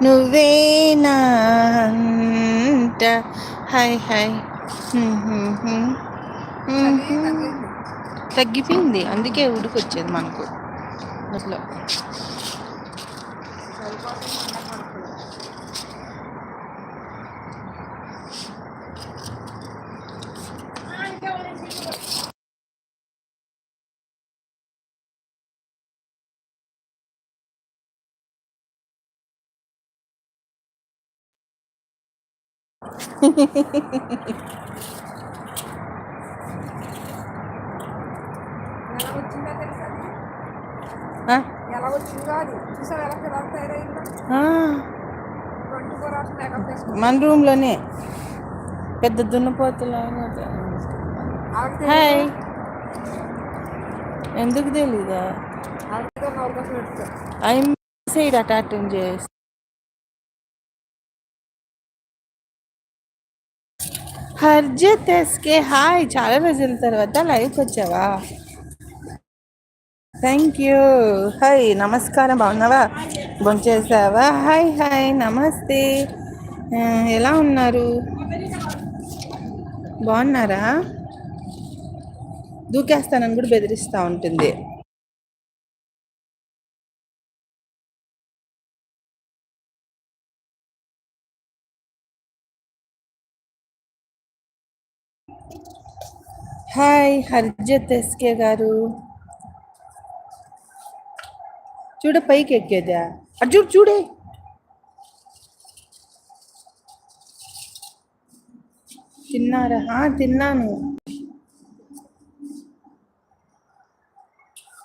నువ్వేనా అంట. Hi hi. తగ్గిపోయింది. అందుకే ఉడికొచ్చేది మనకు. అట్లా. మన రూమ్లోనే. పెద్ద దున్నపోతులాగా ఆవిడకి హాయ్. ఎందుకు తెలీదా? ఐ సైడ్ అటాటెండ్ చేసి. హర్జిత్ ఎస్కే హాయ్ చాలా రోజుల తర్వాత లైవ్కి వచ్చావా? థ్యాంక్ యూ హాయ్ నమస్కారం. బాగున్నావా? భోంచేసావా హాయ్ హాయ్ నమస్తే. ఎలా ఉన్నారు? బాగున్నారా? దూకేస్తానని కూడా బెదిరిస్తూ ఉంటుంది. హాయ్ హర్జత్ ఎస్కే గారు. చూడ పైకి ఎక్కేదా? అటు చూడు చూడే. తిన్నారా? ఆ, తిన్నాను.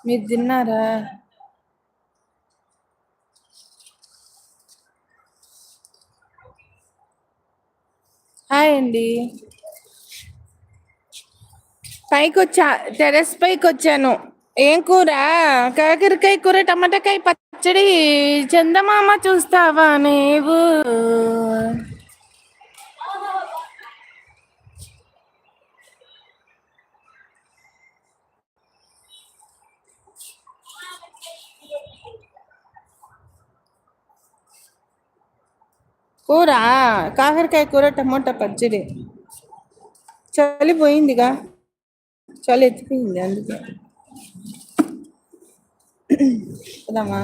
మీరు తిన్నారా? హాయ్ అండి. పైకి వచ్చా టెరెస్ పైకి వచ్చాను ఏం కూర? కాకరకాయ కూర టమాటాకాయ పచ్చడి. చందమామ చూస్తావా నీవు? కూర కాకరకాయ కూర టమోటా పచ్చడి. చలిపోయిందిగా. చాలా ఎత్తిపోయింది అందుకే. పోదామా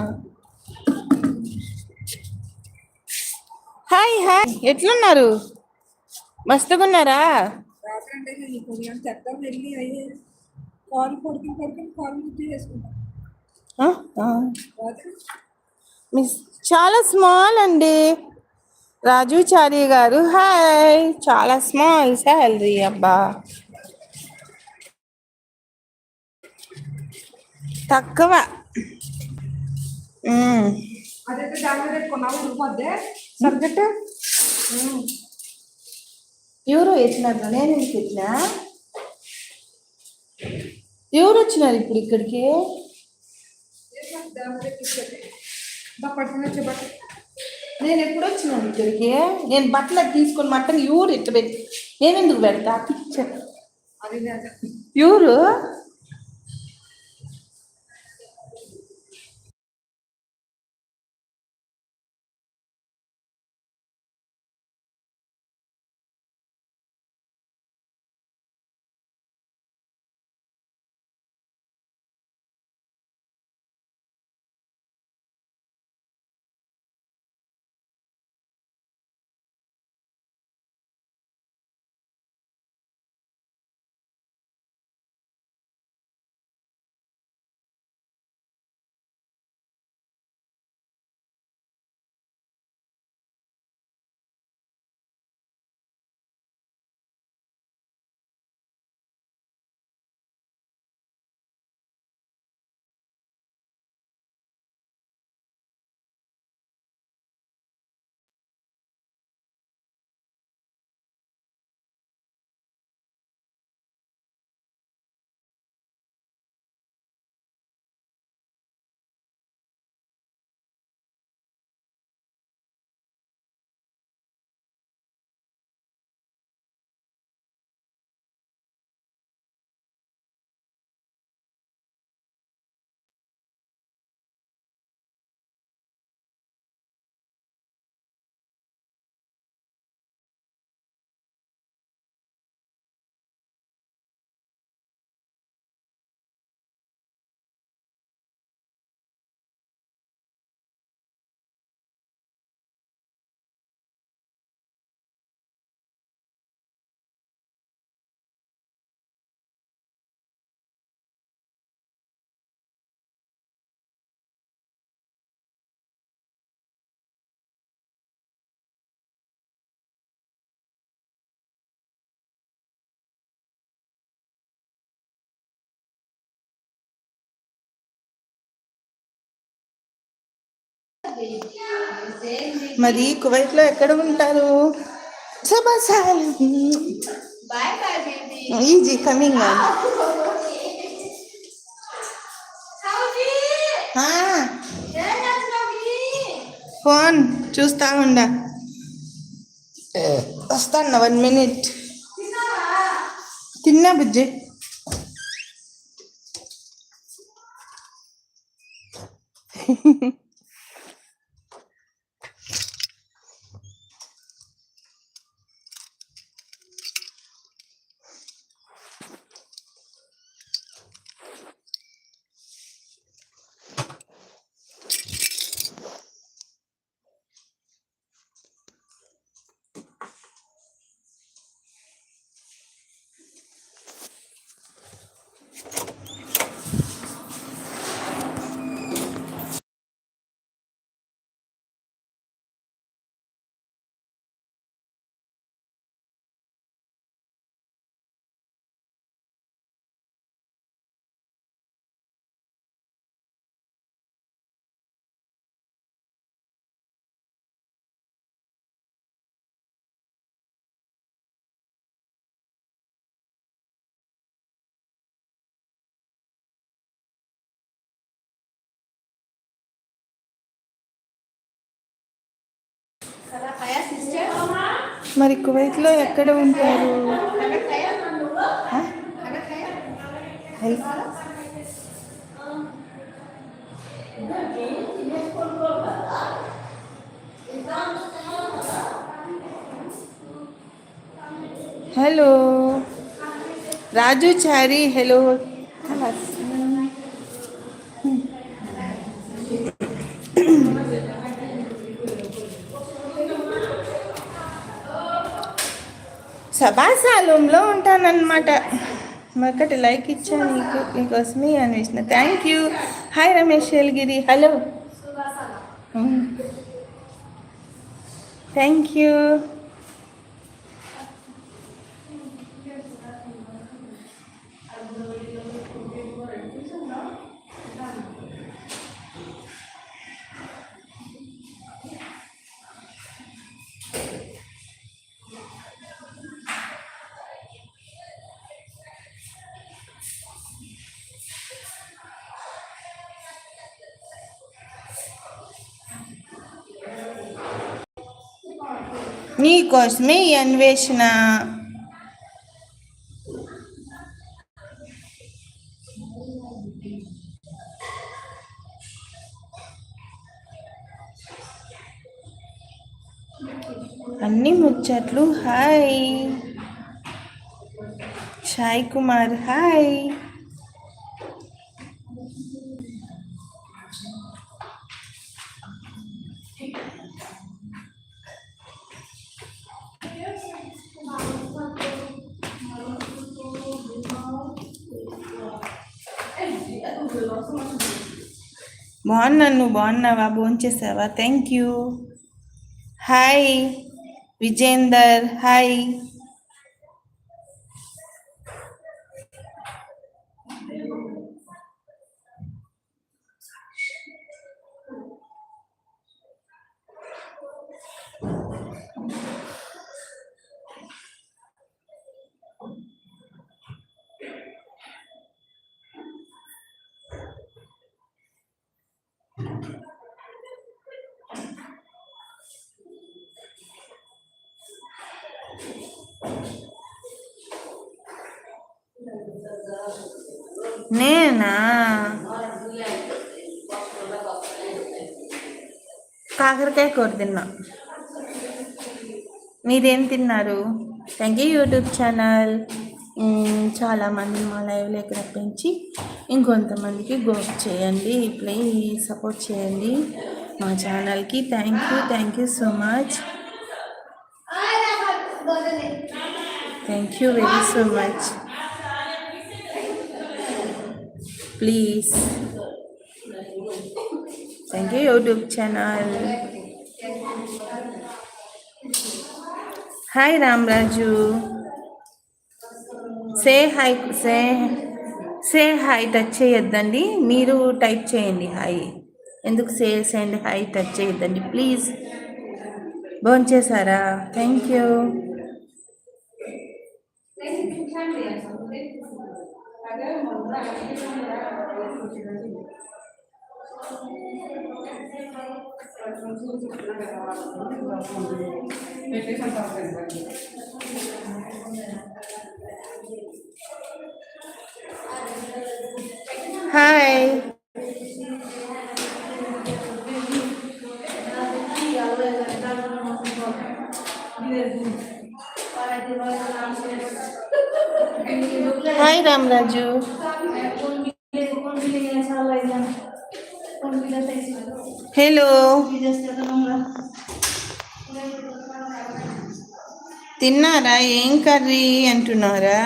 హాయ్ హాయ్. ఎట్లున్నారు? మస్తుగున్నారా? ఉన్నారా చెత్త మిస్ చాలా స్మాల్ అండి. రాజు చారి గారు హాయ్. చాలా స్మాల్ శాలరీ అబ్బా. తక్కువ. సబ్జెక్ట్ ఎవరు వచ్చినారు నేను ఎందుకు వచ్చినా ఎవరు వచ్చినారు ఇప్పుడు ఇక్కడికి? నేను ఎప్పుడు వచ్చినాను ఇక్కడికి? నేను బట్టలు తీసుకొని మట్టని ఎవరు ఇట్ట పెట్టి నేను ఎందుకు పెడతా? ఎవరు? మరి కువైట్లో ఎక్కడ ఉంటారు? సబాసాల్. Easy coming. ఫోన్ చూస్తా ఉండా. వస్తాను వన్ మినిట్. తిన్నా బుజ్జి. Kalau మరి కువైట్లో ఎక్కడ ఉంటారు? హలో? రాజు చారి హలో? సభాశాలంలో ఉంటానన్నమాట. ఒకటి లైక్ ఇచ్చా నీకు నీకోసమే అన్వేషణ thank you hi Ramesh Elgiri hello thank you నీకోసమే ఈ అన్వేషణ అన్ని ముచ్చట్లు హాయ్ సాయి కుమార్ హాయ్ బాగున్నాను నువ్వు బాగున్నావా? భోంచేసావా? Thank you hi Vijender hi నేనా? కాకరకాయ కూర తిన్నా. మీరేం తిన్నారు? Thank you YouTube channel. చాలామంది మా లైవ్లోకి పెంచి ఇంకొంతమందికి గో చేయండి. ప్లీజ్ సపోర్ట్ చేయండి. మా ఛానల్కి thank you thank you so much. Thank you very so much. Please thank you YouTube channel hi Ramaraju say hi say say hi touch చేయొద్దండి. మీరు టైప్ చేయండి హాయ్ ఎందుకు సే అండ్? హై టచ్ చేయొద్దండి please భోంచేశారా thank you Hi. Thank you. Hi Ramaraju hello తిన్నారా? ఏం curry అంటున్నారా?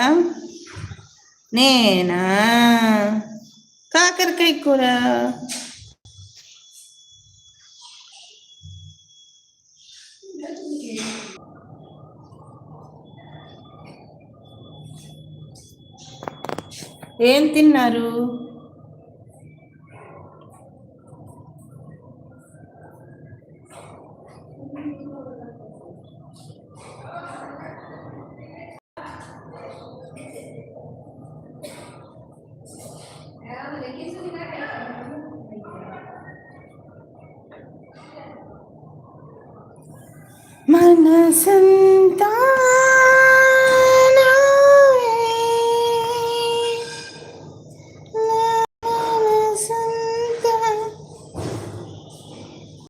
నేనా? కాకరకాయ కూర. ఏం తిన్నారు? మనసంతా